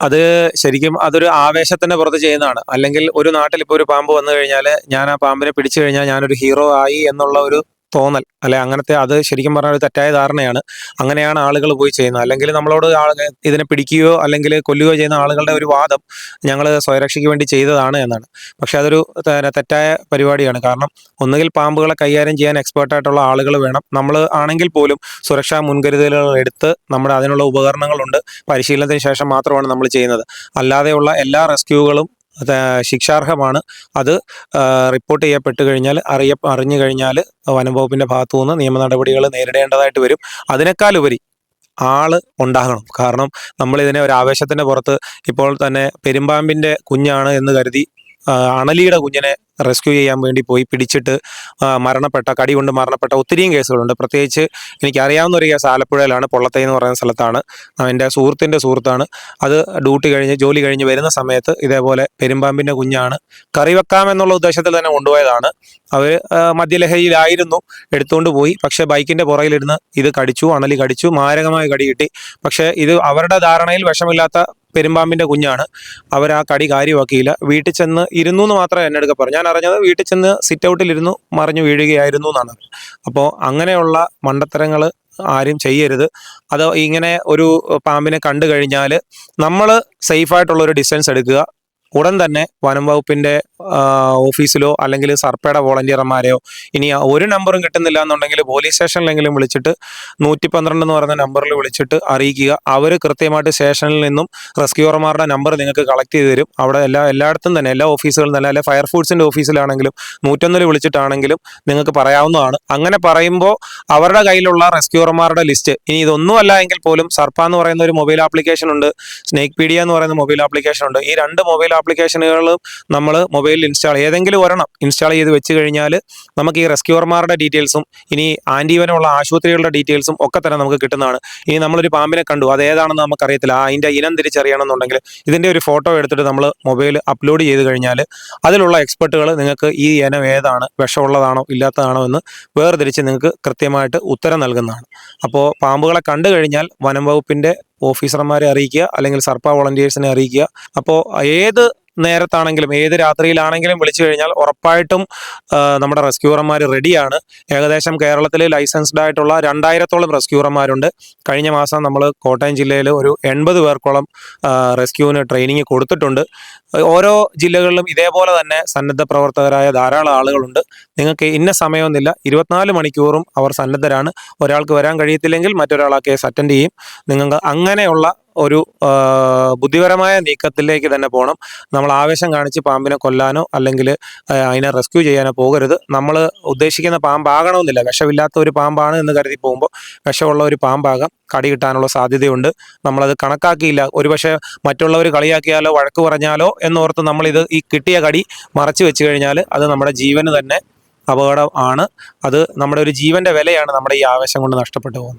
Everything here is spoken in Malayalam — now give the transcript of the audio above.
അത് ശരിക്കും അതൊരു ആവേശത്തിന്റെ പുറത്ത് ചെയ്യുന്നതാണ്. അല്ലെങ്കിൽ ഒരു നാട്ടിൽ ഇപ്പോൾ ഒരു പാമ്പ് വന്നു കഴിഞ്ഞാൽ ഞാൻ ആ പാമ്പിനെ പിടിച്ചു കഴിഞ്ഞാൽ ഞാനൊരു ഹീറോ ആയി എന്നുള്ള ഒരു തോന്നൽ അല്ലെ? അങ്ങനത്തെ അത് ശരിക്കും പറഞ്ഞാൽ ഒരു തെറ്റായ ധാരണയാണ്. അങ്ങനെയാണ് ആളുകൾ പോയി ചെയ്യുന്നത്. അല്ലെങ്കിൽ നമ്മളോട് ഇതിനെ പിടിക്കുകയോ അല്ലെങ്കിൽ കൊല്ലുകയോ ചെയ്യുന്ന ആളുകളുടെ ഒരു വാദം ഞങ്ങൾ സ്വയരക്ഷയ്ക്ക് വേണ്ടി ചെയ്തതാണ് എന്നാണ്. പക്ഷെ അതൊരു തെറ്റായ പരിപാടിയാണ്. കാരണം ഒന്നുകിൽ പാമ്പുകളെ കൈകാര്യം ചെയ്യാൻ എക്സ്പേർട്ട് ആയിട്ടുള്ള ആളുകൾ വേണം. നമ്മൾ ആണെങ്കിൽ പോലും സുരക്ഷാ മുൻകരുതലുകൾ എടുത്ത് നമ്മുടെ അതിനുള്ള ഉപകരണങ്ങളുണ്ട്. പരിശീലനത്തിന് ശേഷം മാത്രമാണ് നമ്മൾ ചെയ്യുന്നത്. അല്ലാതെയുള്ള എല്ലാ റെസ്ക്യൂകളും ശിക്ഷാർഹമാണ്. അത് റിപ്പോർട്ട് ചെയ്യപ്പെട്ട് കഴിഞ്ഞാൽ അറിയ അറിഞ്ഞു കഴിഞ്ഞാൽ വനം വകുപ്പിന്റെ ഭാഗത്തു നിന്ന് നിയമ നടപടികൾ നേരിടേണ്ടതായിട്ട് വരും. അതിനേക്കാളുപരി ആൾ ഉണ്ടാകണം. കാരണം നമ്മളിതിനെ ഒരു ആവേശത്തിന്റെ പുറത്ത് ഇപ്പോൾ തന്നെ പെരുമ്പാമ്പിന്റെ കുഞ്ഞാണ് എന്ന് കരുതി അണലിയുടെ കുഞ്ഞിനെ റെസ്ക്യൂ ചെയ്യാൻ വേണ്ടി പോയി പിടിച്ചിട്ട് മരണപ്പെട്ട കടി കൊണ്ട് മരണപ്പെട്ട ഒത്തിരിയും കേസുകളുണ്ട്. പ്രത്യേകിച്ച് എനിക്കറിയാവുന്ന ഒരു കേസ് ആലപ്പുഴയിലാണ് പൊള്ളത്തൈ എന്ന് പറയുന്ന സ്ഥലത്താണ്. എന്റെ സുഹൃത്തിന്റെ സുഹൃത്താണ്. അത് ഡ്യൂട്ടി കഴിഞ്ഞ് ജോലി കഴിഞ്ഞ് വരുന്ന സമയത്ത് ഇതേപോലെ പെരുമ്പാമ്പിന്റെ കുഞ്ഞാണ് കറി വെക്കാം എന്നുള്ള ഉദ്ദേശത്തിൽ തന്നെ കൊണ്ടുപോയതാണ്. അവർ മദ്യലഹരിയിലായിരുന്നു എടുത്തുകൊണ്ട് പോയി. പക്ഷേ ബൈക്കിന്റെ പുറകിലിരുന്ന് ഇത് കടിച്ചു അണലി കടിച്ചു മാരകമായി കടി കിട്ടി. പക്ഷേ ഇത് അവരുടെ ധാരണയിൽ വിഷമില്ലാത്ത പെരുമ്പാമ്പിന്റെ കുഞ്ഞാണ്. അവർ ആ കടി കാര്യമാക്കിയില്ല. വീട്ടിൽ ചെന്ന് ഇരുന്നു എന്ന് മാത്രമേ എന്നെ പറഞ്ഞു ഞാൻ അറിഞ്ഞത് വീട്ടിൽ ചെന്ന് സിറ്റ് ഔട്ടിലിരുന്നു മറിഞ്ഞു വീഴുകയായിരുന്നു എന്നാണ്. അപ്പോൾ അങ്ങനെയുള്ള മണ്ടത്തരങ്ങൾ ആരും ചെയ്യരുത്. അത് ഇങ്ങനെ ഒരു പാമ്പിനെ കണ്ടു കഴിഞ്ഞാൽ നമ്മൾ സേഫായിട്ടുള്ള ഒരു ഡിസ്റ്റൻസ് എടുക്കുക. ഉടൻ തന്നെ വനം വകുപ്പിന്റെ ഓഫീസിലോ അല്ലെങ്കിൽ സർപ്പയുടെ വോളണ്ടിയർമാരെയോ ഇനി ഒരു നമ്പറും കിട്ടുന്നില്ല എന്നുണ്ടെങ്കിൽ പോലീസ് സ്റ്റേഷനിലെങ്കിലും വിളിച്ചിട്ട് നൂറ്റി പന്ത്രണ്ട് എന്ന് പറയുന്ന നമ്പറിൽ വിളിച്ചിട്ട് അറിയിക്കുക. അവർ കൃത്യമായിട്ട് സ്റ്റേഷനിൽ നിന്നും റെസ്ക്യൂവർമാരുടെ നമ്പർ നിങ്ങൾക്ക് കളക്ട് ചെയ്ത് തരും. അവിടെ എല്ലാ എല്ലായിടത്തും തന്നെ എല്ലാ ഓഫീസുകളിൽ തന്നെ അല്ലെ ഫയർഫോഴ്സിന്റെ ഓഫീസിലാണെങ്കിലും നൂറ്റൊന്നിൽ വിളിച്ചിട്ടാണെങ്കിലും നിങ്ങൾക്ക് പറയാവുന്നതാണ്. അങ്ങനെ പറയുമ്പോൾ അവരുടെ കയ്യിലുള്ള റെസ്ക്യൂവർമാരുടെ ലിസ്റ്റ് ഇനി ഇതൊന്നുമല്ല എങ്കിൽ പോലും സർപ്പ എന്ന് പറയുന്ന ഒരു മൊബൈൽ ആപ്ലിക്കേഷൻ ഉണ്ട് സ്നേക്ക് പീഡിയ എന്ന് പറയുന്ന മൊബൈൽ ആപ്ലിക്കേഷൻ ഉണ്ട്. ഈ രണ്ട് മൊബൈൽ ആപ്ലിക്കേഷനുകളും നമ്മൾ മൊബൈലിൽ ഇൻസ്റ്റാൾ ഏതെങ്കിലും ഒരെണ്ണം ഇൻസ്റ്റാൾ ചെയ്ത് വെച്ച് കഴിഞ്ഞാൽ നമുക്ക് ഈ റെസ്ക്യൂർമാരുടെ ഡീറ്റെയിൽസും ഇനി ആന്റീവനുള്ള ആശുപത്രികളുടെ ഡീറ്റെയിൽസും ഒക്കെ തന്നെ നമുക്ക് കിട്ടുന്നതാണ്. ഇനി നമ്മളൊരു പാമ്പിനെ കണ്ടു അത് ഏതാണെന്ന് നമുക്കറിയത്തില്ല. അതിന്റെ ഇനം തിരിച്ചറിയണമെന്നുണ്ടെങ്കിൽ ഇതിന്റെ ഒരു ഫോട്ടോ എടുത്തിട്ട് നമ്മൾ മൊബൈൽ അപ്ലോഡ് ചെയ്ത് കഴിഞ്ഞാൽ അതിലുള്ള എക്സ്പെർട്ടുകൾ നിങ്ങൾക്ക് ഈ ഇനം ഏതാണ് വിഷമുള്ളതാണോ ഇല്ലാത്തതാണോ എന്ന് വേർതിരിച്ച് നിങ്ങൾക്ക് കൃത്യമായിട്ട് ഉത്തരം നൽകുന്നതാണ്. അപ്പോൾ പാമ്പുകളെ കണ്ടു കഴിഞ്ഞാൽ വനം വകുപ്പിന്റെ ഓഫീസർമാരെ അറിയിക്കുക അല്ലെങ്കിൽ സർപ്പ വോളണ്ടിയേഴ്സിനെ അറിയിക്കുക. അപ്പോൾ ഏത് നേരത്താണെങ്കിലും ഏത് രാത്രിയിലാണെങ്കിലും വിളിച്ചു കഴിഞ്ഞാൽ ഉറപ്പായിട്ടും നമ്മുടെ റെസ്ക്യൂറർമാർ റെഡിയാണ്. ഏകദേശം കേരളത്തിൽ ലൈസൻസ്ഡ് ആയിട്ടുള്ള രണ്ടായിരത്തോളം റെസ്ക്യൂറർമാരുണ്ട്. കഴിഞ്ഞ മാസം നമ്മൾ കോട്ടയം ജില്ലയിൽ ഒരു എൺപത് പേർക്കോളം റെസ്ക്യൂവിന് ട്രെയിനിങ് കൊടുത്തിട്ടുണ്ട്. ഓരോ ജില്ലകളിലും ഇതേപോലെ തന്നെ സന്നദ്ധ പ്രവർത്തകരായ ധാരാളം ആളുകളുണ്ട്. നിങ്ങൾക്ക് ഇന്ന സമയമൊന്നുമില്ല. ഇരുപത്തിനാല് മണിക്കൂറും അവർ സന്നദ്ധരാണ്. ഒരാൾക്ക് വരാൻ കഴിയത്തില്ലെങ്കിൽ മറ്റൊരാൾ ആ കേസ് അറ്റൻഡ് ചെയ്യും. നിങ്ങൾക്ക് അങ്ങനെയുള്ള ഒരു ബുദ്ധിപരമായ നീക്കത്തിലേക്ക് തന്നെ പോകണം നമ്മൾ ആവേശം കാണിച്ച് പാമ്പിനെ കൊല്ലാനോ അല്ലെങ്കിൽ അതിനെ റെസ്ക്യൂ ചെയ്യാനോ പോകരുത്. നമ്മൾ ഉദ്ദേശിക്കുന്ന പാമ്പാകണമെന്നില്ല വിഷമില്ലാത്ത ഒരു പാമ്പാണ് എന്ന് കരുതി പോകുമ്പോൾ വിഷമുള്ള ഒരു പാമ്പാകാം. കടി കിട്ടാനുള്ള സാധ്യതയുണ്ട്. നമ്മളത് കണക്കാക്കിയില്ല. ഒരുപക്ഷെ മറ്റുള്ളവർ കളിയാക്കിയാലോ വഴക്ക് പറഞ്ഞാലോ എന്നോർത്ത് നമ്മളിത് ഈ കിട്ടിയ കടി മറച്ചു വെച്ച് കഴിഞ്ഞാൽ അത് നമ്മുടെ ജീവന് തന്നെ അപകടം ആണ്. അത് നമ്മുടെ ഒരു ജീവന്റെ വിലയാണ് നമ്മുടെ ഈ ആവേശം കൊണ്ട് നഷ്ടപ്പെട്ടു പോകുന്നത്.